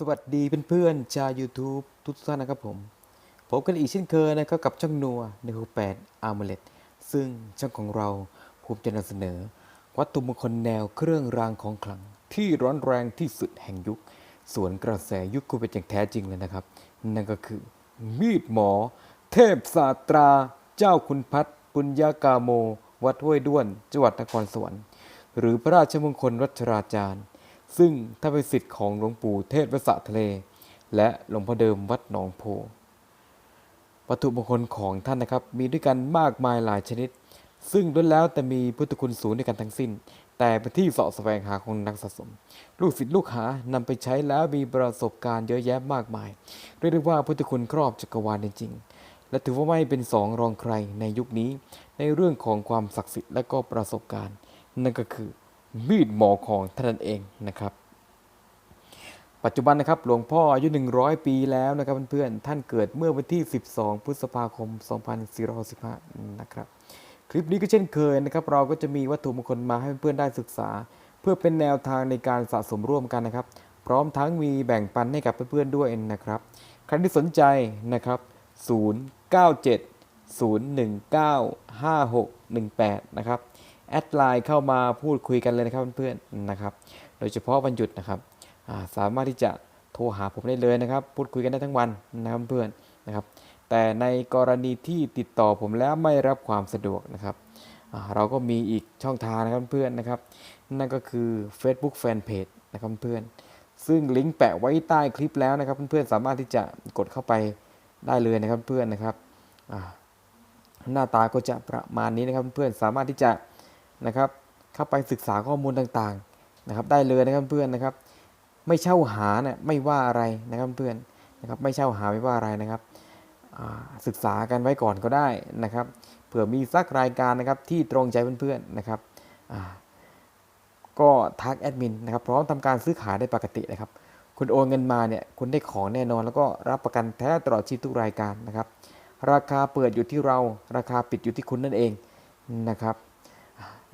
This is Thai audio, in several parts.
สวัสดีเพื่อนๆชาว YouTube ทุกท่านนะครับผมพบกันอีกเช่นเคยนะครับกับช่องนัวในคูแปดอาร์มเลตซึ่งช่องของเราภูมิจะนำเสนอ วัตถุมงคลแนวเครื่องรางของขลัง ที่ร้อนแรงที่สุดแห่งยุค สวนกระแสยุคโควิดอย่างแท้จริงเลยนะครับ นั่นก็คือ มีดหมอ เทพศาสตรา เจ้าคุณพัฒน์ปุญญากาโม วัดห้วยด้วน จังหวัดนครสวรรค์หรือพระราชมงคลรัชราจารย์ ซึ่งถ้าเป็นสิทธิ์ของหลวงปู่เทศวสะทะเล และหลวงพ่อเดิมวัดหนองโพ วัตถุมงคลของท่านนะครับ มีด้วยกันมากมายหลายชนิด ซึ่งล้วนแล้วแต่มีพุทธคุณสูงด้วยกันทั้งสิ้น แต่เป็นที่เสาะแสวงหาของนักสะสม ลูกศิษย์ลูกหานำไปใช้แล้วมีประสบการณ์เยอะแยะมากมาย เรียกได้ว่าพุทธคุณครอบจักรวาลจริงๆ และถือว่าไม่เป็นสองรองใครในยุคนี้ ในเรื่องของความศักดิ์สิทธิ์และก็ประสบการณ์ นั่นก็คือ มีดหมอของท่านเองนะครับ ปัจจุบันนะครับหลวงพ่ออายุ 100 ปีแล้วนะครับเพื่อนๆท่านเกิดเมื่อวันที่ 12 พฤษภาคม 2415นะครับคลิปนี้ก็เช่นเคยนะครับ เราก็จะมีวัตถุมงคลมาให้เพื่อนๆได้ศึกษา เพื่อเป็นแนวทางในการสะสมร่วมกันนะครับ พร้อมทั้งมีแบ่งปันให้กับเพื่อนๆด้วยนะครับใครที่สนใจนะครับ 097 019 5618 นะครับ แอดไลน์เข้ามาพูดคุยกันเลยนะครับเพื่อนๆนะครับ โดยเฉพาะวันหยุดนะครับสามารถที่จะโทรหาผมได้เลยนะครับ พูดคุยกันได้ทั้งวันนะครับเพื่อนนะครับ แต่ในกรณีที่ติดต่อผมแล้วไม่รับความสะดวกนะครับเราก็มีอีกช่องทางนะครับเพื่อนนะครับ นั่นก็คือ Facebook Fanpage นะครับเพื่อนซึ่งลิงก์แปะไว้ใต้คลิปแล้วนะครับ เพื่อนๆสามารถที่จะกดเข้าไปได้เลยนะครับเพื่อนนะครับหน้าตาก็จะประมาณนี้นะครับเพื่อนๆสามารถที่จะ นะครับ เข้าไปศึกษาข้อมูลต่างๆนะครับ ได้เลยนะครับเพื่อนนะครับ ไม่เช่าหาเนี่ยไม่ว่าอะไรนะครับเพื่อนนะครับ ไม่เช่าหาไม่ว่าอะไรนะครับศึกษากันไว้ก่อนก็ได้นะครับ เผื่อมีสักรายการนะครับที่ตรงใจเพื่อนๆนะครับก็ทักแอดมินนะครับพร้อมทำการซื้อขายได้ปกตินะครับ คุณโอนเงินมาเนี่ยคุณได้ของแน่นอน แล้วก็รับประกันแท้ตลอดชีพทุกรายการนะครับ ราคาเปิดอยู่ที่เราราคาปิดอยู่ที่คุณนั่นเองนะครับ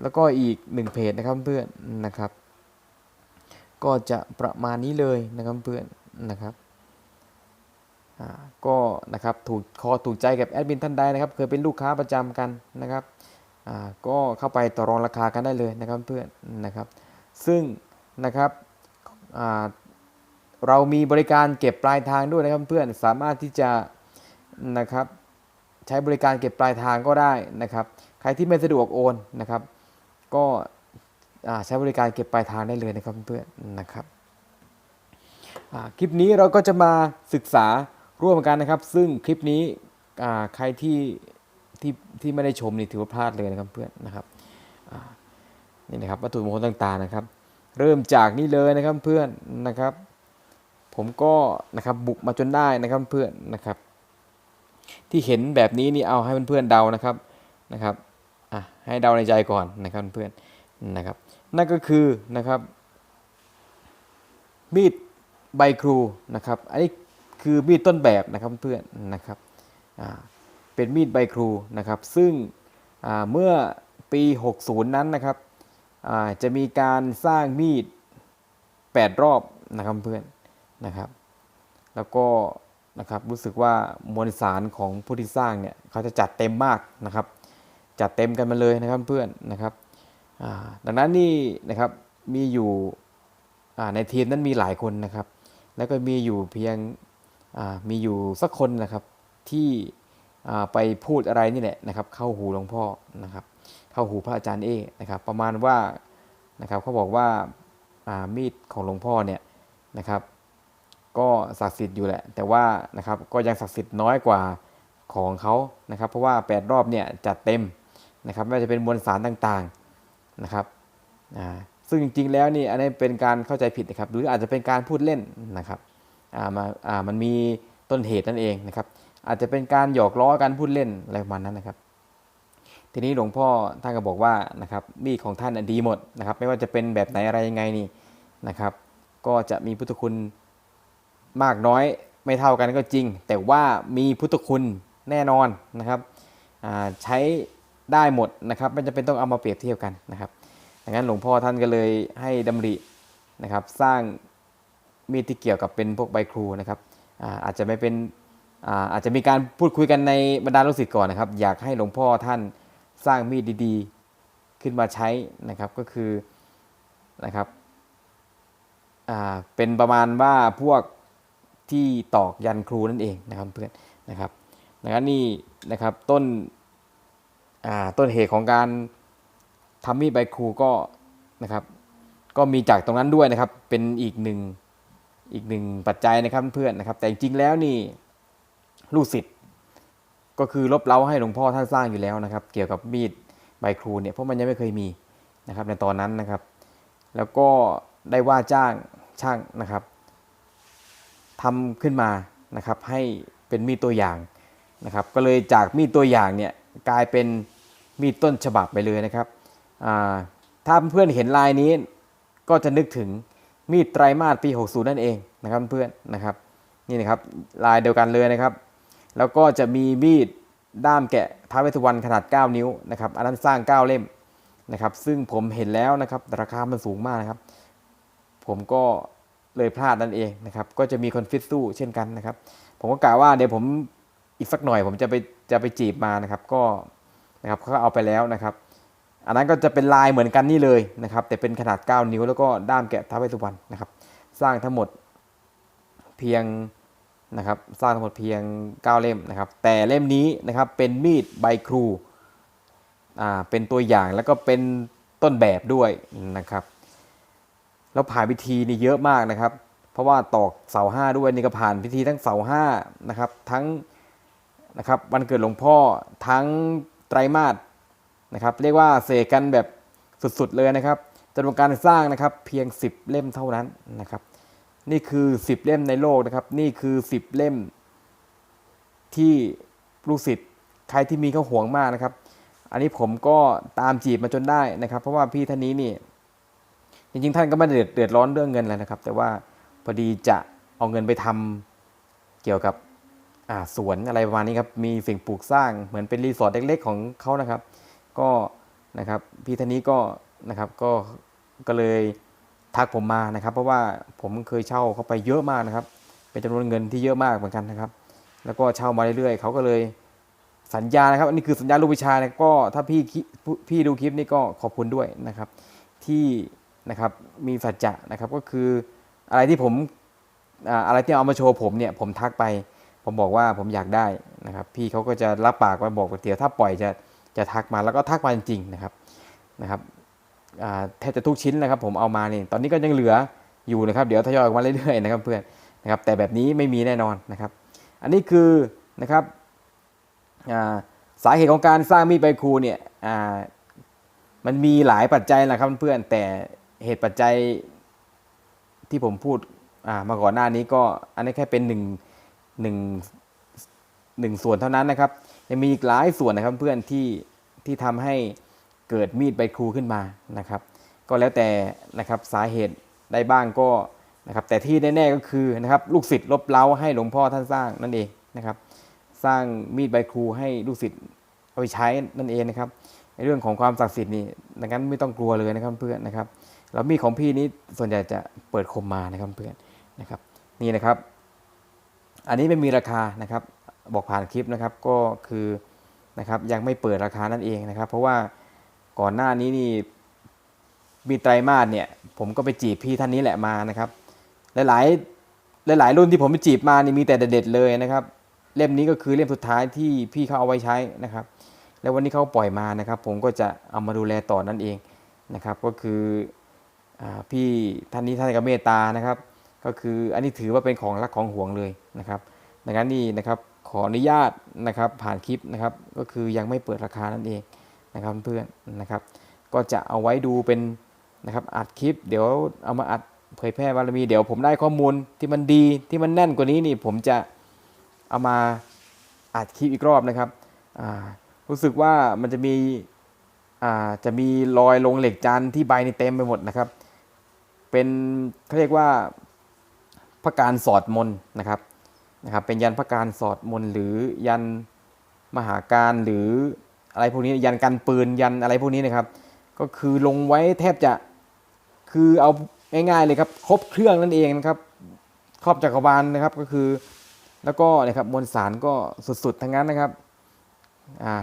แล้วก็อีกหนึ่งเพจนะครับเพื่อนนะครับ ก็จะประมาณนี้เลยนะครับเพื่อนนะครับก็นะครับถูกคอถูกใจกับแอดมินท่านใดนะครับ เคยเป็นลูกค้าประจำกันนะครับก็เข้าไปต่อรองราคากันได้เลยนะครับเพื่อนนะครับ ซึ่งนะครับเรามีบริการเก็บปลายทางด้วยนะครับเพื่อนสามารถที่จะนะครับใช้บริการเก็บปลายทางก็ได้นะครับ ใครที่ไม่สะดวกโอนนะครับ ก็ใช้บริการเก็บปลายทางได้เลยนะครับเพื่อนนะครับคลิปนี้เราก็จะมาศึกษาร่วมกันนะครับ ซึ่งคลิปนี้ใครที่ที่ที่ไม่ได้ชมนี่ถือว่าพลาดเลยนะครับเพื่อนนะครับนี่นะครับวัตถุมงคลต่างๆนะครับ เริ่มจากนี่เลยนะครับเพื่อนนะครับ ผมก็นะครับบุกมาจนได้นะครับเพื่อนนะครับ ที่เห็นแบบนี้นี่เอาให้เพื่อนๆเดานะครับนะครับ อะให้เดาในใจก่อนนะครับเพื่อนนะครับ นั่นก็คือนะครับมีดใบครูนะครับ อันนี้คือมีดต้นแบบนะครับเพื่อนนะครับเป็นมีดใบครูนะครับ ซึ่งเมื่อปี 60 นั้นนะครับจะมีการสร้างมีด 8 รอบนะครับเพื่อนนะครับ แล้วก็นะครับรู้สึกว่ามวลสารของผู้ที่สร้างเนี่ยเขาจะจัดเต็มมากนะครับ จัดเต็มกันมาเลยนะครับเพื่อนนะครับดังนั้นนี่นะครับมีอยู่ในทีมนั้นมีหลายคนนะครับ แล้วก็มีอยู่เพียงมีอยู่สักคนนะครับที่ไปพูดอะไรนี่แหละนะครับ เข้าหูหลวงพ่อนะครับ เข้าหูพระอาจารย์เอนะครับ ประมาณว่านะครับเขาบอกว่าอ่ามีดของหลวงพ่อเนี่ยนะครับ ก็ศักดิ์สิทธิ์อยู่แหละ แต่ว่านะครับก็ยังศักดิ์สิทธิ์น้อยกว่าของเขานะครับ เพราะว่า 8 รอบเนี่ยจัดเต็ม นะครับไม่ว่าจะเป็นมวลสารต่างๆนะครับซึ่งจริงๆแล้วนี่อันนี้เป็นการเข้าใจผิดนะครับหรืออาจจะเป็นการพูดเล่นนะครับมาอ่ามันมีต้นเหตุนั่นเองนะครับ อาจจะเป็นการหยอกล้อกันพูดเล่นอะไรประมาณนั้นนะครับ ทีนี้หลวงพ่อท่านก็บอกว่านะครับมีดของท่านดีหมดนะครับ ไม่ว่าจะเป็นแบบไหนอะไรยังไงนี่นะครับ ก็จะมีพุทธคุณมากน้อยไม่เท่ากันก็จริง แต่ว่ามีพุทธคุณแน่นอนนะครับอ่าใช้ ได้หมดนะครับไม่จำเป็นต้องเอามาเปรียบเทียบกันนะครับดังนั้นหลวงพ่อท่านก็เลยให้ดำรินะครับสร้างมีดที่เกี่ยวกับเป็นพวกใบครูนะครับอาอาจจะไม่เป็นอาอาจจะมีการพูดคุยกันในบรรดาลูกศิษย์ก่อนนะครับ อยากให้หลวงพ่อท่านสร้างมีดดีๆ ขึ้นมาใช้นะครับก็คือนะครับเป็นประมาณว่าพวกที่ตอกยันครูนั่นเองนะครับเพื่อนนะครับนะครับนี่นะครับต้น ต้นเหตุของการทำมีดใบครูก็นะครับก็มีจากตรงนั้นด้วยนะครับ เป็นอีกหนึ่งอีกหนึ่งปัจจัยนะครับเพื่อนนะครับ แต่จริงๆแล้วนี่ลูกศิษย์ก็คือลบเล้าให้หลวงพ่อท่านสร้างอยู่แล้วนะครับ เกี่ยวกับมีดใบครูเนี่ยเพราะมันยังไม่เคยมีนะครับ ในตอนนั้นนะครับ แล้วก็ได้ว่าจ้างช่างนะครับทำขึ้นมานะครับให้เป็นมีดตัวอย่างนะครับ ก็เลยจากมีดตัวอย่างเนี่ยกลายเป็น มีดต้นฉบับไปเลยนะครับ ถ้าเพื่อนๆเห็นลายนี้ก็จะนึกถึงมีดไตรมาสปี 60 นั่นเองนะครับเพื่อนนะครับนี่นะครับลายเดียวกันเลยนะครับ แล้วก็จะมีมีดด้ามแกะท้าวเวสสุวรรณขนาด 9 นิ้วนะครับอันนั้นสร้าง 9 เล่มนะครับซึ่งผมเห็นแล้วนะครับราคามันสูงมากนะครับ ผมก็เลยพลาดนั่นเองนะครับก็จะมีคนฟิตสู้เช่นกันนะครับ ผมก็กล่าวว่าเดี๋ยวผมอีกสักหน่อยผมจะไปจะไปจีบมานะครับ ก็ นะครับเขาเอาไปแล้วนะครับอันนั้นก็จะเป็นลายเหมือนกันนี่เลยนะครับแต่เป็นขนาด 9 นิ้วแล้วก็ด้ามแกะท้าวเวสุวรรณนะครับสร้างทั้งหมดเพียงนะครับสร้างทั้งหมดเพียง 9 เล่มนะครับแต่เล่มนี้นะครับเป็นมีดใบครูอ่าเป็นตัวอย่างแล้วก็เป็นต้นแบบด้วยนะครับแล้วผ่านพิธีนี่เยอะมากนะครับ เพราะว่าตอกเสาห้าด้วยนี่ก็ผ่านพิธีทั้งเสาห้านะครับทั้งนะครับวันเกิดหลวงพ่อทั้ง ไตรมาสนะครับเรียกว่าเสกกันแบบสุดๆเลยนะครับจำนวนการสร้างนะครับเพียง 10 เล่มเท่านั้นนะครับ นี่คือ 10 เล่มในโลกนะครับ นี่คือ 10 เล่มที่ลูกศิษย์ใครที่มีเขาห่วงมากนะครับ อันนี้ผมก็ตามจีบมาจนได้นะครับ เพราะว่าพี่ท่านนี้นี่จริงๆท่านก็ไม่เดือดเดือดร้อนเรื่องเงินอะไรนะครับ แต่ว่าพอดีจะเอาเงินไปทำเกี่ยวกับ สวนอะไรประมาณนี้ครับ มีสิ่งปลูกสร้างเหมือนเป็นรีสอร์ทเล็กๆของเขานะครับ ก็นะครับพี่ท่านนี้ก็นะครับก็ก็เลยทักผมมานะครับ เพราะว่าผมเคยเช่าเขาไปเยอะมากนะครับ เป็นจำนวนเงินที่เยอะมากเหมือนกันนะครับ แล้วก็เช่ามาเรื่อยๆเขาก็เลยสัญญานะครับอันนี้คือสัญญาลูกวิชานะก็ถ้าพี่พี่ดูคลิปนี้ก็ขอบคุณด้วยนะครับ ที่นะครับมีสัจจะนะครับก็คืออะไรที่ผมอะไรที่เอามาโชว์ผมเนี่ยผมทักไป ผมบอกว่าผมอยากได้นะครับ พี่เขาก็จะรับปากมาบอกว่าเดี๋ยวถ้าปล่อยจะจะทักมาแล้วก็ทักมาจริงๆนะครับนะครับแทบจะทุกชิ้นนะครับ ผมเอามานี่ตอนนี้ก็ยังเหลืออยู่นะครับ เดี๋ยวทยอยออกมาเรื่อยๆนะครับเพื่อนนะครับ แต่แบบนี้ไม่มีแน่นอนนะครับ อันนี้คือนะครับาสาเหตุของการสร้างมีดใบครูเนี่ยมันมีหลายปัจจัยนะครับเพื่อนแต่เหตุปัจจัยที่ผมพูดามาก่อนหน้านี้ก็อันนี้แค่เป็นหนึ่ง หนึ่งหนึ่งส่วนเท่านั้นนะครับ ยังมีอีกหลายส่วนนะครับเพื่อนที่ที่ทำให้เกิดมีดใบครูขึ้นมานะครับ ก็แล้วแต่นะครับสาเหตุได้บ้างก็นะครับ แต่ที่แน่ๆก็คือนะครับลูกศิษย์ลบเล้าให้หลวงพ่อท่านสร้างนั่นเองนะครับ สร้างมีดใบครูให้ลูกศิษย์เอาไปใช้นั่นเองนะครับในเรื่องของความศักดิ์สิทธิ์นี่ดังนั้นไม่ต้องกลัวเลยนะครับเพื่อนนะครับแล้วมีดของพี่นี้ส่วนใหญ่จะเปิดคมมานะครับเพื่อนนะครับ นี่นะครับ อันนี้ไม่มีราคานะครับบอกผ่านคลิปนะครับก็คือนะครับยังไม่เปิดราคานั่นเองนะครับ เพราะว่าก่อนหน้านี้นี่มีไตรมาสเนี่ยผมก็ไปจีบพี่ท่านนี้แหละมานะครับ หลายๆหลายๆรุ่นที่ผมไปจีบมานี่มีแต่เด็ดๆเลยนะครับเล่มนี้ก็คือเล่มสุดท้ายที่พี่เขาเอาไว้ใช้นะครับ แล้ววันนี้เขาปล่อยมานะครับ ผมก็จะเอามาดูแลต่อนั่นเองนะครับ ก็คืออพี่ท่านนี้ท่านก็เมตตานะครับ ก็คืออันนี้ถือว่าเป็นของรักของห่วงเลยนะครับดังนั้นนี่นะครับขออนุญาตนะครับผ่านคลิปนะครับก็คือยังไม่เปิดราคานั่นเองนะครับเพื่อนนะครับ ก็จะเอาไว้ดูเป็นนะครับอัดคลิป เดี๋ยวเอามาอัดเผยแพร่บารมีเดี๋ยวผมได้ข้อมูลที่มันดีที่มันแน่นกว่านี้นี่ผมจะเอามาอัดคลิปอีกรอบนะครับรู้สึกว่ามันจะมีจะมีรอยลงเหล็กจานที่ใบนี่เต็มไปหมดนะครับ เป็นเขาเรียกว่า พระการสอดมนนะครับนะครับเป็นยันพระการสอดมนหรือยันมหาการหรืออะไรพวกนี้ยันกันปืนยันอะไรพวกนี้นะครับ ก็คือลงไว้แทบจะคือเอาง่ายๆเลยครับครบเครื่องนั่นเองนะครับครอบจักรวาลนะครับก็คือแล้วก็นะครับมวลสารก็สุดๆทั้งนั้นนะครับอ่า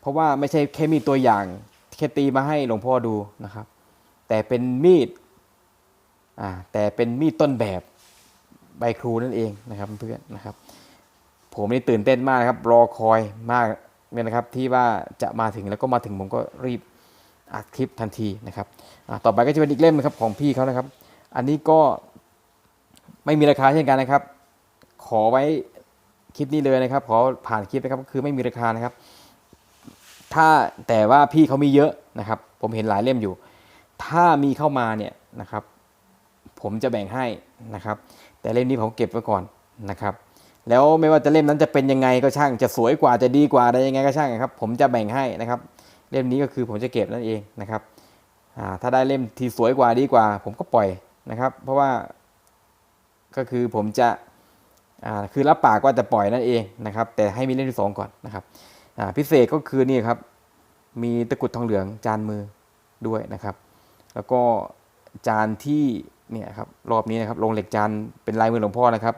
เพราะว่าไม่ใช่แค่มีตัวอย่างแค่ตีมาให้หลวงพ่อดูนะครับ แต่เป็นมีดอ่าแต่เป็นมีดต้นแบบ ใบครูนั่นเองนะครับเพื่อนนะครับ ผมนี่ตื่นเต้นมากนะครับ รอคอยมากเนี่ยนะครับที่ว่าจะมาถึงแล้วก็มาถึงผมก็รีบอัดคลิปทันทีนะครับต่อไปก็จะเป็นอีกเล่มนะครับของพี่เขานะครับ อันนี้ก็ไม่มีราคาเช่นกันนะครับ ขอไว้คลิปนี้เลยนะครับ ขอผ่านคลิปนะครับก็คือไม่มีราคานะครับ ถ้าแต่ว่าพี่เขามีเยอะนะครับ ผมเห็นหลายเล่มอยู่ ถ้ามีเข้ามาเนี่ยนะครับ ผมจะแบ่งให้นะครับ แต่เล่มนี้ผมเก็บไว้ก่อนนะครับ แล้วไม่ว่าจะเล่มนั้นจะเป็นยังไงก็ช่าง จะสวยกว่าจะดีกว่าอะไรยังไงก็ช่างครับ ผมจะแบ่งให้นะครับ เล่มนี้ก็คือผมจะเก็บนั่นเองนะครับถ้าได้เล่มที่สวยกว่าดีกว่า ผมก็ปล่อยนะครับ เพราะว่าก็คือผมจะคือรับปากว่าจะปล่อยนั่นเองนะครับ แต่ให้มีเล่มที่สองก่อนนะครับพิเศษก็คือนี่ครับ มีตะกุดทองเหลืองจานมือด้วยนะครับ แล้วก็จานที่ เนี่ยครับรอบนี้นะครับลงเหล็กจานเป็นลายมือหลวงพ่อนะครับ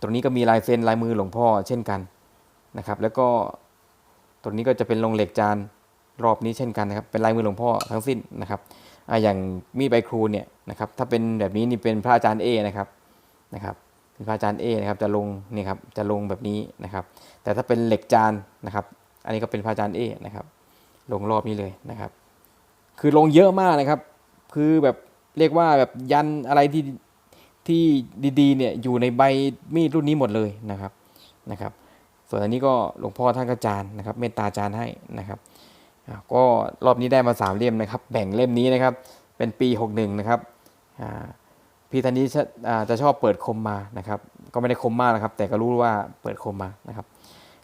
ตรงนี้ก็มีลายเซ็นลายมือหลวงพ่อเช่นกันนะครับ แล้วก็ตรงนี้ก็จะเป็นลงเหล็กจานรอบนี้เช่นกันนะครับ เป็นลายมือหลวงพ่อทั้งสิ้นนะครับออย่างมีดใบครูเนี่ยนะครับ ถ้าเป็นแบบนี้นี่เป็นพระอาจารย์เอนะครับนะครับเป็นพระอาจารย์เอนะครับจะลงนี่ครับจะลงแบบนี้นะครับ แต่ถ้าเป็นเหล็กจานนะครับ อันนี้ก็เป็นพระอาจารย์เอนะครับ ลงรอบนี้เลยนะครับ คือลงเยอะมากนะครับ คือแบบเรียกว่าแบบยันอะไรที่ที่ดีๆเนี่ยอยู่ในใบมีดรุ่นนี้หมดเลยนะครับนะครับ ส่วนอันนี้ก็หลวงพ่อท่านก็จานนะครับ เมตตาจานให้นะครับก็รอบนี้ได้มาสามเล่มนะครับ แบ่งเล่มนี้นะครับเป็นปี 61 นะครับพี่ท่านนี้จะชอบเปิดคมมานะครับ ก็ไม่ได้คมมากนะครับ แต่ก็รู้ว่าเปิดคมมานะครับ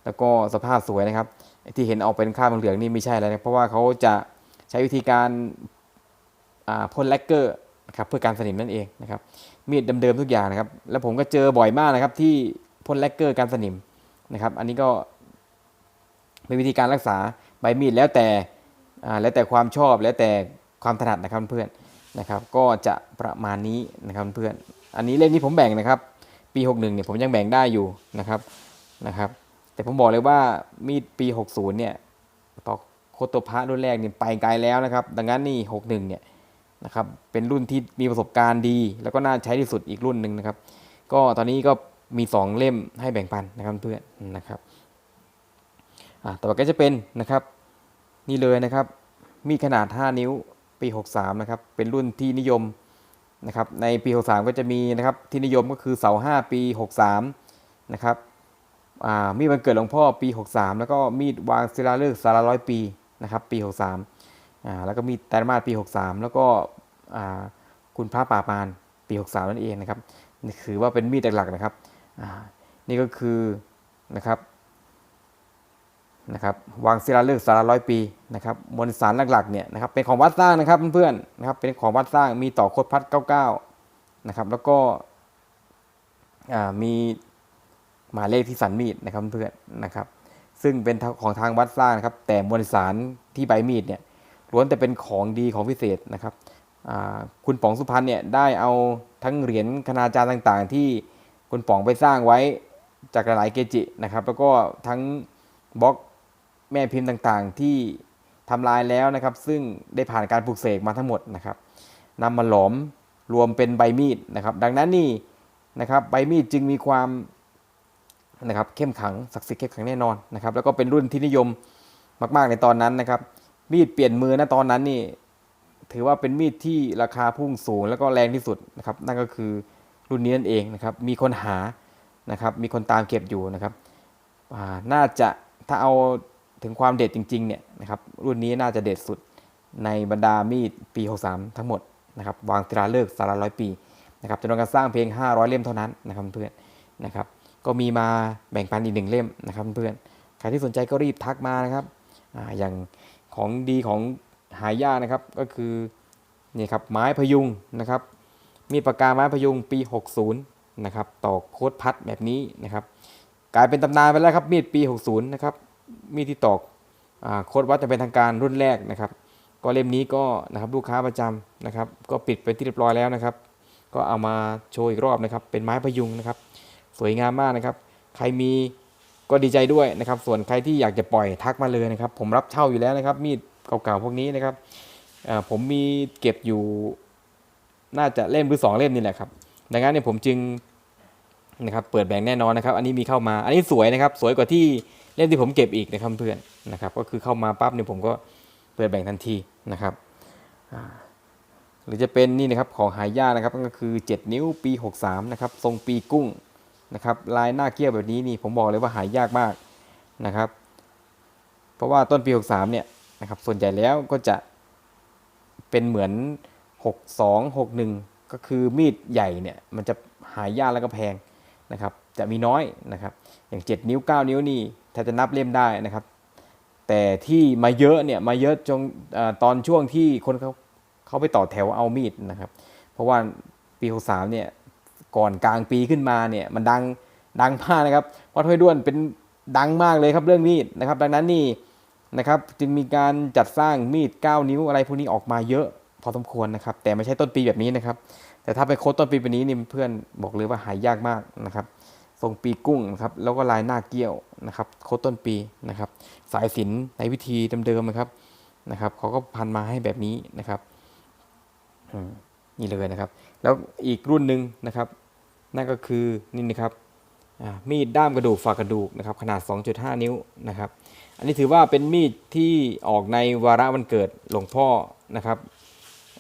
แล้วก็สภาพสวยนะครับ ที่เห็นออกเป็นคราบเหลืองนี่ไม่ใช่แล้วนะเพราะว่าเขาจะใช้วิธีการ พ่นแลกเกอร์นะครับเพื่อการสนิมนั่นเองนะครับมีดเดิมๆทุกอย่างนะครับ แล้วผมก็เจอบ่อยมากนะครับที่พ่นแลกเกอร์การสนิมนะครับ อันนี้ก็เป็นวิธีการรักษาใบมีดแล้วแต่แล้วแต่ความชอบแล้วแต่ความถนัดนะครับเพื่อนนะครับก็จะประมาณนี้นะครับเพื่อนอันนี้เล่มนี้ผมแบ่งนะครับ ปี 61เนี่ยผมยังแบ่งได้อยู่นะครับนะครับ แต่ผมบอกเลยว่ามีดปี 60เนี่ยต่อโคโตพระรุ่นแรกเนี่ยไปไกลแล้วนะครับ ดังนั้นนี่ 61เนี่ย นะครับเป็นรุ่นที่มีประสบการณ์ดี แล้วก็น่าใช้ที่สุดอีกรุ่นหนึ่งนะครับ ก็ตอนนี้ก็มี 2 เล่มให้แบ่งปันนะครับเพื่อนนะครับอ่าต่อไปก็จะเป็นนะครับนี่เลยนะครับ มีขนาด 5 นิ้วปี 63 นะครับ เป็นรุ่นที่นิยมนะครับ ในปี 63 ก็จะมีนะครับที่นิยมก็คือเสา 5 ปี 63 นะครับมีดวันเกิดหลวงพ่อปี 63 แล้วก็มีดวางศิลาฤกษ์สารร้อยปีนะครับ ปี 63 แล้วก็มีไตรมาสปี 63 แล้วก็คุณพระป่าปานปี 63 นั่นเองนะครับนี่คือว่าเป็นมีดหลักๆนะครับนี่ก็คือนะครับนะครับวางศิลาฤกษ์สารร้อยปีนะครับมวลสารหลักๆเนี่ยนะครับเป็นของวัดสร้างนะครับเพื่อนๆนะครับเป็นของวัดสร้างมีต่อโคดพัด99นะครับแล้วก็มีหมายเลขที่สันมีดนะครับเพื่อนนะครับ ซึ่งเป็นของทางวัดสร้างนะครับ แต่มวลสารที่ใบมีดเนี่ย ล้วนแต่เป็นของดีของพิเศษนะครับคุณป๋องสุพรรณเนี่ยได้เอาทั้งเหรียญคณาจารย์ต่างๆ ที่คุณป๋องไปสร้างไว้จากหลายเกจินะครับ แล้วก็ทั้งบล็อกแม่พิมพ์ต่างๆ ที่ทำลายแล้วนะครับ ซึ่งได้ผ่านการปลูกเสกมาทั้งหมดนะครับนำมาหลอมรวมเป็นใบมีดนะครับ ดังนั้นนี่นะครับใบมีดจึงมีความนะครับเข้มขังศักดิ์สิทธิ์เข้มขังแน่นอนนะครับ แล้วก็เป็นรุ่นที่นิยมมาก ๆ ในตอนนั้นนะครับ มีดเปลี่ยนมือนะตอนนั้นนี่ ถือว่าเป็นมีดที่ราคาพุ่งสูงแล้วก็แรงที่สุดนะครับ นั่นก็คือรุ่นนี้นั่นเองนะครับ มีคนหานะครับ มีคนตามเก็บอยู่นะครับน่าจะถ้าเอาถึงความเด็ดจริง ๆ เนี่ยนะครับรุ่นนี้น่าจะเด็ดสุดในบรรดามีดปี 63 ทั้งหมดนะครับวางตราเลิกสารร้อยปีนะครับจำนวนการสร้างเพียง 500 เล่มเท่านั้นนะครับเพื่อนนะครับ ก็มีมาแบ่งปันอีกหนึ่งเล่มนะครับเพื่อนใครที่สนใจก็รีบทักมานะครับออย่าง ของดีของหายากนะครับก็คือนี่ครับไม้พยุงนะครับ มีดปากกาไม้พยุงปี 60นะครับต่อโคดพัดแบบนี้นะครับ กลายเป็นตำนานไปแล้วครับมีดปี 60นะครับมีดที่ตอกอโคดวัดจะเป็นทางการรุ่นแรกนะครับ ก็เล่มนี้ก็นะครับลูกค้าประจำนะครับ ก็ปิดไปที่เรียบร้อยแล้วนะครับ ก็เอามาโชว์อีกรอบนะครับ เป็นไม้พยุงนะครับ สวยงามมากนะครับ ใครมี ก็ดีใจด้วยนะครับ ส่วนใครที่อยากจะปล่อยทักมาเลยนะครับ ผมรับเช่าอยู่แล้วนะครับ มีดเก่าๆพวกนี้นะครับผมมีเก็บอยู่น่าจะเล่มหรือสองเล่มนี่แหละครับดังนั้นเนี่ยผมจึงนะครับเปิดแบ่งแน่นอนนะครับ อันนี้มีเข้ามา อันนี้สวยนะครับ สวยกว่าที่เล่มที่ผมเก็บอีกนะครับเพื่อนนะครับ ก็คือเข้ามาปั๊บเนี่ยผมก็เปิดแบ่งทันทีนะครับหรือจะเป็นนี่นะครับของหายากนะครับก็คือ 7 นิ้วปี 63นะครับทรงปีกุ้ง นะครับลายหน้าเกี้ยวแบบนี้นี่ผมบอกเลยว่าหายากมากนะครับ เพราะว่าต้นปี 63 เนี่ยนะครับส่วนใหญ่แล้วก็จะเป็นเหมือน 62 61 ก็คือมีดใหญ่เนี่ยมันจะหายากแล้วก็แพงนะครับจะมีน้อยนะครับ อย่าง 7 นิ้ว 9 นิ้วนี่ถ้าจะนับเล่มได้นะครับ แต่ที่มาเยอะเนี่ยมาเยอะจงอตอนช่วงที่คนเขาเขาไปต่อแถวเอามีดนะครับ เพราะว่าปี 63 เนี่ย ก่อนกลางปีขึ้นมาเนี่ยมันดังดังมากนะครับเพราะถ้วยด้วนเป็นดังมากเลยครับเรื่องมีดนะครับ ดังนั้นนี่นะครับจึงมีการจัดสร้างมีด 9 นิ้วอะไรพวกนี้ออกมาเยอะพอสมควรนะครับ แต่ไม่ใช่ต้นปีแบบนี้นะครับ แต่ถ้าไปโค้ดต้นปีแบบนี้นี่เพื่อนบอกเลยว่าหายากมากนะครับทรงปีกุ้งนะครับแล้วก็ลายหน้าเกี้ยวนะครับ โค้ดต้นปีนะครับ สายสินในวิธีเดิมๆนะครับนะครับเขาก็พันมาให้แบบนี้นะครับนี่เลยนะครับ แล้วอีกรุ่นหนึ่งนะครับ นั่นก็คือนี่นะครับมีดด้ามกระดูกฝากระดูกนะครับขนาด 2.5 นิ้วนะครับ อันนี้ถือว่าเป็นมีดที่ออกในวาระวันเกิดหลวงพ่อนะครับ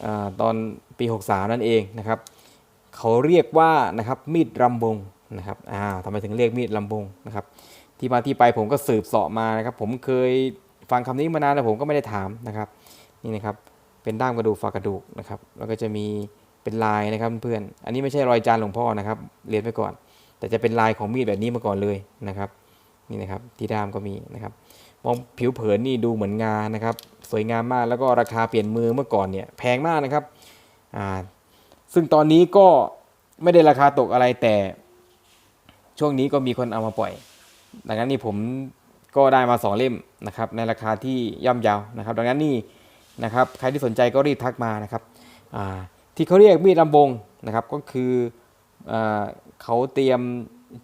อตอนปี 63 นั่นเองนะครับ เขาเรียกว่านะครับมีดรำบงนะครับอ้าทำไมถึงเรียกมีดลำบงนะครับ ที่มาที่ไปผมก็สืบเสาะมานะครับ ผมเคยฟังคำนี้มานานแล้วผมก็ไม่ได้ถามนะครับ นี่นะครับ เป็นด้ามกระดูกฝากกระดูกนะครับ แล้วก็จะมี เป็นลายนะครับเพื่อนอันนี้ไม่ใช่รอยจานหลวงพ่อนะครับเรียนไปก่อน แต่จะเป็นลายของมีดแบบนี้มาก่อนเลยนะครับนี่นะครับที่ด้ามก็มีนะครับมองผิวเผินนี่ดูเหมือนงานะครับ สวยงามมากแล้วก็ราคาเปลี่ยนมือเมื่อก่อนเนี่ยแพงมากนะครับอ่าซึ่งตอนนี้ก็ไม่ได้ราคาตกอะไรแต่ ช่วงนี้ก็มีคนเอามาปล่อย ดังนั้นนี่ผมก็ได้มา 2 เล่มนะครับในราคาที่ย่อมเยาวนะครับ ดังนั้นนี่นะครับใครที่สนใจก็รีบทักมานะครับอ่า ที่เขาเรียกมีดลำบงนะครับก็คืออเขาเตรียม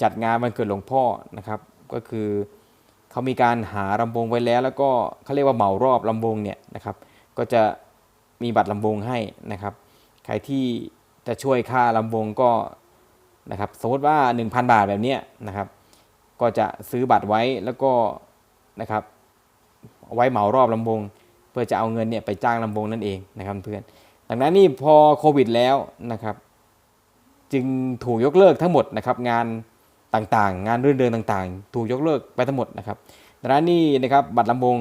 จัดงานวันเกิดหลวงพ่อนะครับ ก็คือเขามีการหาลำวงไว้แล้ว แล้วก็เขาเรียกว่าเหมารอบลำวงเนี่ยนะครับก็จะมีบัตรลำวงให้นะครับ ใครที่จะช่วยค่าลำวงก็นะครับสมมติว่า 1,000 บาทแบบนี้นะครับ ก็จะซื้อบัตรไว้แล้วก็นะครับไว้เหมารอบลำวง เพื่อจะเอาเงินเนี่ยไปจ้างลำวงนั่นเองนะครับเพื่อน ดังนั้นนี่พอโควิดแล้วนะครับจึงถูกยกเลิกทั้งหมดนะครับงานต่างๆ งานเรื่นเริงต่างๆ ถูกยกเลิกไปทั้งหมดนะครับดังนั้นนี่นะครับบัตรลำวง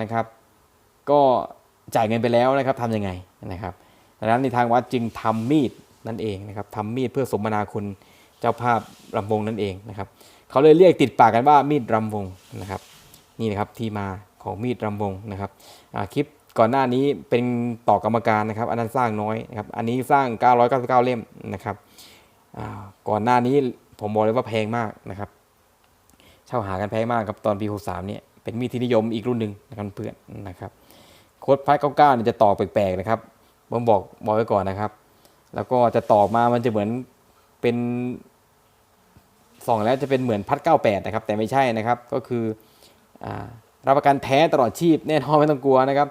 นะครับ ก็จ่ายเงินไปแล้วนะครับทำยังไงนะครับดังนั้นในทางวัดจึงทำมีดนั่นเองนะครับทำมีดเพื่อสมนาคุณเจ้าภาพลำวงนั่นเองนะครับเขาเลยเรียกติดปากกันว่ามีดรำวงนะครับนี่นะครับที่มาของมีดรำวงนะครับคลิป ก่อนหน้านี้เป็นต่อกรรมการนะครับ อันนั้นสร้างน้อยนะครับ อันนี้สร้าง 999 เล่มนะครับก่อนหน้านี้ผมบอกเลยว่าแพงมากนะครับ เช่าหากันแพงมากครับตอนปี 63 เนี่ยเป็นมีดที่นิยมอีกรุ่นหนึ่งนะครับเพื่อนนะครับ โค้ดพัด99เนี่ยจะต่อแปลกๆนะครับผมบอกบอกไว้ก่อนนะครับ แล้วก็จะต่อมามันจะเหมือนเป็นส่องแล้วจะเป็นเหมือนพัด98นะครับแต่ไม่ใช่นะครับก็คืออา รับประกันแท้ตลอดชีพแน่นอนไม่ต้องกลัวนะครับ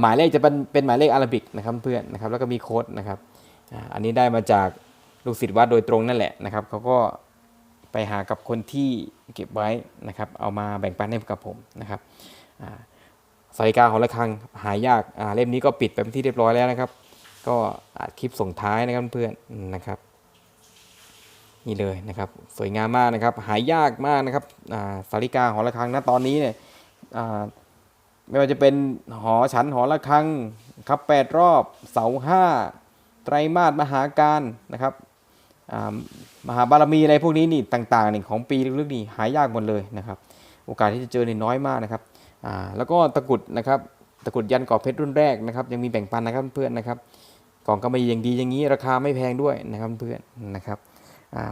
หมายเลขจะเป็นเป็นหมายเลขอาราบิกนะครับเพื่อนนะครับแล้วก็มีโค้ดนะครับอันนี้ได้มาจากลูกศิษย์วัดโดยตรงนั่นแหละนะครับเขาก็ไปหากับคนที่เก็บไว้นะครับเอามาแบ่งปันให้กับผมนะครับสาริกาของระฆังหายากอ่าเล่มนี้ก็ปิดไปเป็นที่เรียบร้อยแล้วนะครับ ก็อัดคลิปส่งท้ายนะครับเพื่อนนะครับนี่เลยนะครับสวยงามมากนะครับ หายากมากนะครับสาริกาหอระฆังณตอนนี้เนี่ย ไม่ว่าจะเป็นหอฉันหอระฆังครับแปดรอบเสาห้าไตรมาสมหาการนะครับมหาบารมีอะไรพวกนี้นี่ต่างๆนี่ของปีลึกๆนี่หายากหมดเลยนะครับ โอกาสที่จะเจอนี่น้อยมากนะครับแล้วก็ตะกุดนะครับตะกุดยันกอบเพชรรุ่นแรกนะครับ ยังมีแบ่งปันนะครับเพื่อนนะครับกล่องกำมะหยี่อย่างดีอย่างนี้ราคาไม่แพงด้วยนะครับเพื่อนนะครับ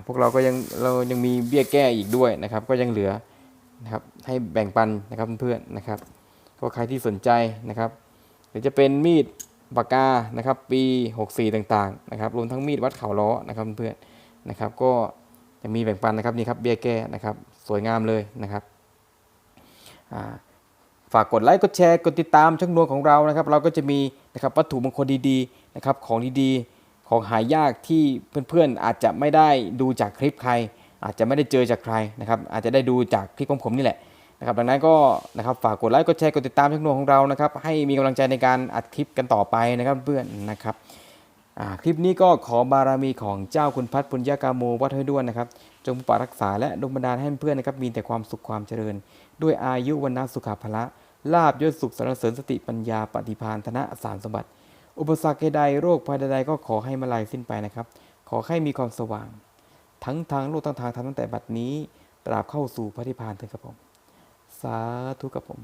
พวกเราก็ยังเรายังมีเบี้ยแก้อีกด้วยนะครับ ก็ยังเหลือ นะครับให้แบ่งปันนะครับเพื่อนๆนะครับ ก็ใครที่สนใจนะครับหรือจะเป็นมีดปากกานะครับ ปี 64 ต่างๆนะครับรวมทั้งมีดวัดเขาล้อนะครับเพื่อนๆนะครับ ก็จะมีแบ่งปันนะครับนี่ครับเบี้ยแก้นะครับ สวยงามเลยนะครับฝากกดไลค์กดแชร์กดติดตามช่องนวงของเรานะครับ เราก็จะมีนะครับวัตถุมงคลดีๆนะครับของดีๆของหายากที่เพื่อนๆอาจจะไม่ได้ดูจากคลิปใคร อาจจะไม่ได้เจอจากใครนะครับ อาจจะได้ดูจากคลิปของผมนี่แหละนะครับดังนั้นก็นะครับฝากกดไลค์กดแชร์กดติดตามช่องนวงของเรานะครับ ให้มีกำลังใจในการอัดคลิปกันต่อไปนะครับเพื่อนนะครับคลิปนี้ก็ขอบารมีของเจ้าคุณพัฒน์ปุญญากาโมวัดห้วยด้วนนะครับ จงปรักษาและดลบันดาลให้เพื่อนนะครับมีแต่ความสุขความเจริญ ด้วยอายุวันนะสุขภละลาบยศสุขสรรเสริญสติปัญญาปฏิภาณธนะสารสมบัติ อุปสรรคใดโรคภัยใดก็ขอให้มาลายสิ้นไปนะครับ ขอให้มีความสว่าง ทั้งทางโลกทั้งทางธรรมตั้งแต่บัดนี้ ตราบเข้าสู่พระนิพพานเถิดครับผม สาธุครับผม